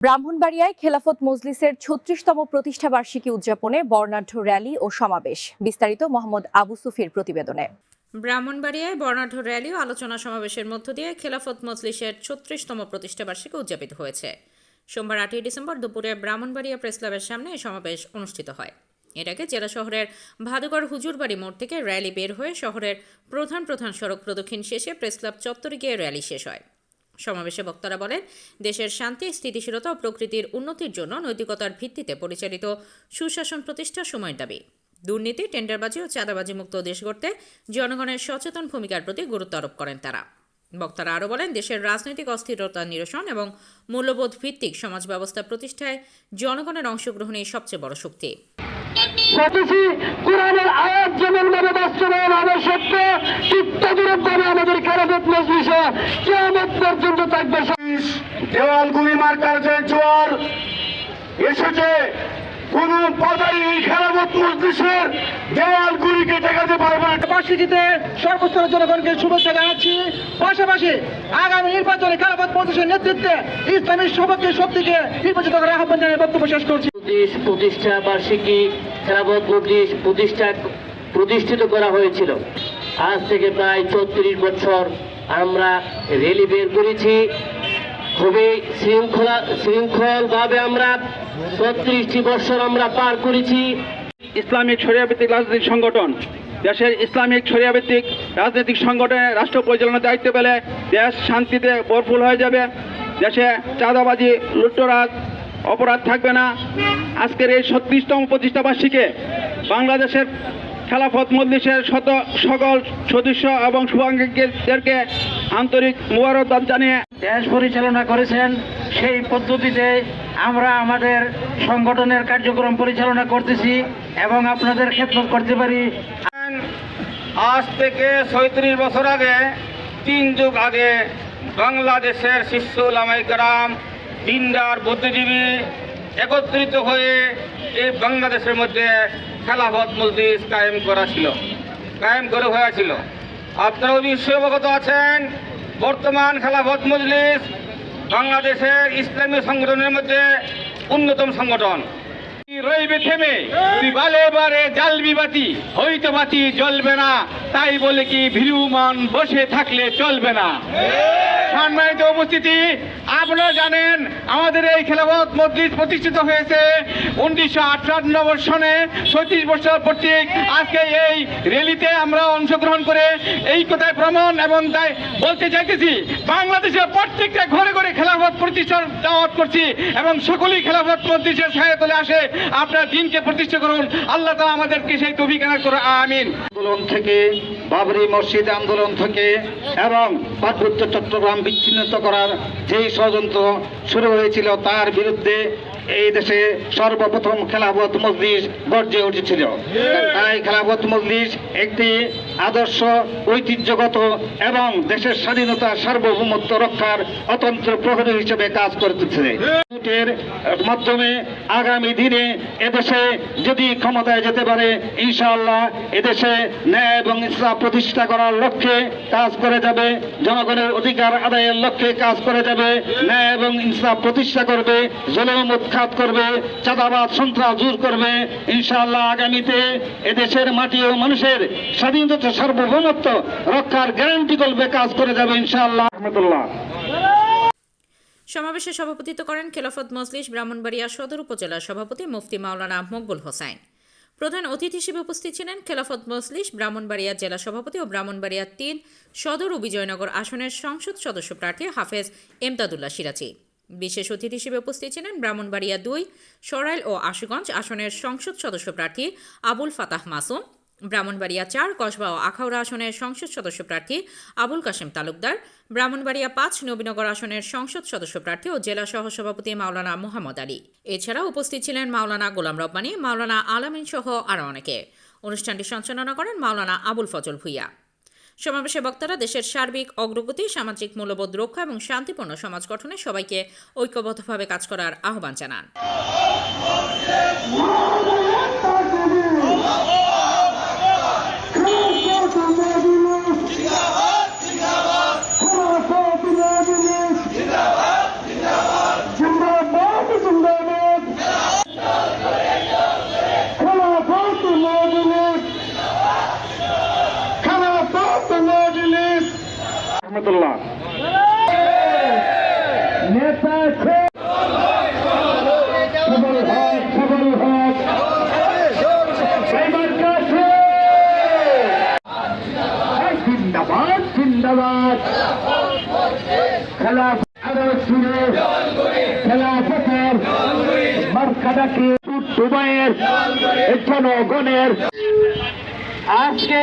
ব্রাহ্মণবাড়িয়ায় খেলাফত মজলিসের ছত্রিশতম প্রতিষ্ঠা বার্ষিকী উদযাপনে বর্ণাঢ্য র্যালি ও সমাবেশ, বিস্তারিত মোহাম্মদ আবু সুফির প্রতিবেদনে। ব্রাহ্মণবাড়িয়ায় বর্ণাঢ্য র্যালি ও আলোচনা সমাবেশের মধ্য দিয়ে খেলাফত মজলিসের ছত্রিশতম প্রতিষ্ঠাবার্ষিকী উদযাপিত হয়েছে। সোমবার আটই ডিসেম্বর দুপুরে ব্রাহ্মণবাড়িয়া প্রেস ক্লাবের সামনে এই সমাবেশ অনুষ্ঠিত হয়। এর আগে জেলা শহরের ভাদুগড় হুজুরবাড়ি মোড় থেকে র্যালি বের হয়ে শহরের প্রধান প্রধান সড়ক প্রদক্ষিণ শেষে প্রেস ক্লাব চত্বরে গিয়ে র্যালি শেষ হয়। সমাবেশে বক্তারা বলেন, দেশের শান্তি, স্থিতিশীলতা ও প্রকৃতির উন্নতির জন্য নৈতিকতার ভিত্তিতে পরিচালিত সুশাসন প্রতিষ্ঠা সময়ের দাবি। দুর্নীতি, টেন্ডারবাজি ও চাঁদাবাজি মুক্ত দেশ গড়তে জনগণের সচেতন ভূমিকার প্রতি গুরুত্ব আরোপ করেন তারা। বক্তারা আরও বলেন, দেশের রাজনৈতিক অস্থিরতা নিরসন এবং মূল্যবোধ ভিত্তিক সমাজ ব্যবস্থা প্রতিষ্ঠায় জনগণের অংশগ্রহণই সবচেয়ে বড় শক্তি। কোরআনের আয়াত যেমন বাস্তবায়ন আবশ্যক চিত্তদূরক ভাবে খেলাফত মজলিসে কেয়ামত পর্যন্ত থাকবে দেওয়ালগুলি মার্কার যে জোয়ার এসেছে কোন পদাই এই খেলাফত মজলিসের দেওয়ালগুলিকে ঠেকাতে পারবে না। বার্ষিকীতে সর্বস্তরের জনগণকে শুভেচ্ছা জানাচ্ছি। পাশাপাশি আগামী নির্বাচনে খেলাফত মন্ত্রীর নেতৃত্বে ইসলামী সবকে শক্তিকে নির্বাচিত করার আহ্বান জানিয়ে বক্তব্য শেষ করছি। প্রতিষ্ঠা বার্ষিকী খেলাফত মজলিস প্রতিষ্ঠা প্রতিষ্ঠিত করা হয়েছিল। আজ থেকে প্রায় চৌত্রিশ বছর আমরা রেলি বের করেছি। খুবই শৃঙ্খলা, শৃঙ্খলভাবে আমরা ছত্রিশটি বছর আমরা পার করেছি। ইসলামিক শরিয়াভিত্তিক রাজনৈতিক সংগঠন, দেশের ইসলামিক শরিয়াভিত্তিক রাজনৈতিক সংগঠনে রাষ্ট্র পরিচালনার দায়িত্ব পেলে দেশ শান্তিতে ভরপুর হয়ে যাবে। দেশে চাঁদাবাজি লুট্টরাজ অপরাধ থাকবে না। আজকের এই ছত্রিশতম প্রতিষ্ঠা বার্ষিকে বাংলাদেশের খেলাফত মজলিসের শত সকল সদস্য এবং শুভাঙ্গীদেরকে আন্তরিক মুবারকবাদ জানিয়ে দেশ পরিচালনা করেছেন সেই পদ্ধতিতে আমরা আমাদের সংগঠনের কার্যক্রম পরিচালনা করতেছি এবং আপনাদের খেদমত করতে পারি। আজ থেকে ছয়ত্রিশ বছর আগে তিন যুগ আগে বাংলাদেশের শিষ্য লামাইকারাম দিনদার বুদ্ধিজীবী একত্রিত হয়ে এই বাংলাদেশের মধ্যে খেলাফত মজলিস কায়েম করা ছিল, কায়েম করে হয়েছিল আপনারা নিশ্চয় অবগত আছেন, বর্তমান খেলাফত মজলিস বাংলাদেশের ইসলামী সংগঠনের মধ্যে অন্যতম সংগঠন। রইবে থেমে? তুই বালে বারে জ্বালবি বাতি বাতি জ্বলবে না। তাই বলে কি ভীরুমান বসে থাকলে চলবে না। সম্মানিত উপস্থিতি, আপনারা জানেন আমাদের এই খেলাফত মসজিদ প্রতিষ্ঠিত হয়েছে উনিশশো আটানব্বই সনে ছত্রিশ বছর প্রতীক। আজকে এই র্যালিতে আমরা অংশগ্রহণ করে এই কথায় প্রমাণ এবং তাই বলতে চাইতেছি, বাংলাদেশের প্রত্যেকটা ঘরে ঘরে খেলাফত প্রতিষ্ঠার দাওয়াত করছি এবং সকলেই খেলাফত মজলিসের মসজিদের ছায়াতলে আসে। আপনার দিনকে প্রতিষ্ঠা করুন। আল্লাহ তালা আমাদেরকে সেই তবিকানা করে আমিন। আন্দোলন থেকে, বাবরি মসজিদ আন্দোলন থেকে এবং পার্বত্য চট্টগ্রাম বিচ্ছিন্ন করার যেই ষড়যন্ত্র শুরু হয়েছিল তার বিরুদ্ধে এই দেশে সর্বপ্রথম খেলাফত মজলিস গর্জে উঠেছিল। তাই খেলাফত মজলিস একটি আদর্শ, ঐতিহ্যগত এবং দেশের স্বাধীনতা সার্বভৌমত্ব রক্ষার অতন্ত্র প্রহরী হিসেবে কাজ করতেছে। ভোটের মাধ্যমে আগামী দিনে এদেশে যদি ক্ষমতায় যেতে পারে, ইনশাআল্লাহ এদেশে ন্যায় এবং ইসলাম প্রতিষ্ঠা করার লক্ষ্যে কাজ করে যাবে, জনগণের অধিকার আদায়ের লক্ষ্যে কাজ করে যাবে, ন্যায় এবং ইনসাফ প্রতিষ্ঠা করবে, জলম উৎখাত করবে চাঁদাবাদ সন্ত্রাস দূর করবে। ইনশাআল্লাহ আগামীতে এদেশের মাটি ও মানুষের স্বাধীনতা সার্বভৌমত্ব রক্ষার গ্যারান্টি করবে কাজ করে যাবে ইনশাআল্লাহ। রহমতুল্লাহ। সমাবেশে সভাপতিত্ব করেন খেলাফত মজলিস ব্রাহ্মণবাড়িয়া সদর উপজেলার সভাপতি মুফতি মাওলানা মকবুল হোসাইন। প্রধান অতিথি হিসেবে উপস্থিত ছিলেন খেলাফত মজলিস ব্রাহ্মণবাড়িয়া জেলা সভাপতি ও ব্রাহ্মণবাড়িয়া তিন সদর ও বিজয়নগর আসনের সংসদ সদস্য প্রার্থী হাফেজ এমদাদুল্লাহ সিরাজি। বিশেষ অতিথি হিসেবে উপস্থিত ছিলেন ব্রাহ্মণবাড়িয়া দুই, সরাইল ও আশুগঞ্জ আসনের সংসদ সদস্য প্রার্থী আবুল ফাতাহ মাসুম, ব্রাহ্মণবাড়িয়া চার, কসবা ও আখাউড়া আসনের সংসদ সদস্য প্রার্থী আবুল কাশেম তালুকদার, ব্রাহ্মণবাড়িয়া পাঁচ, নবীনগর আসনের সংসদ সদস্য প্রার্থী ও জেলা সহসভাপতি মাওলানা মোহাম্মদ আলী। এছাড়া উপস্থিত ছিলেন মাওলানা গোলাম রব্বানী, মাওলানা আলামিন সহ আরও অনেকে। অনুষ্ঠানটি সঞ্চালনা করেন মাওলানা আবুল ফজল ভুইয়া। সমাবেশে বক্তারা দেশের সার্বিক অগ্রগতি, সামাজিক মূল্যবোধ রক্ষা এবং শান্তিপূর্ণ সমাজ গঠনে সবাইকে ঐক্যবদ্ধভাবে কাজ করার আহ্বান জানান। রহমতুল্লাহ। নেতা খেলা শুনে খেলা ফেকার মার্কাটাকে দুবাইয়ের জনগণের। আজকে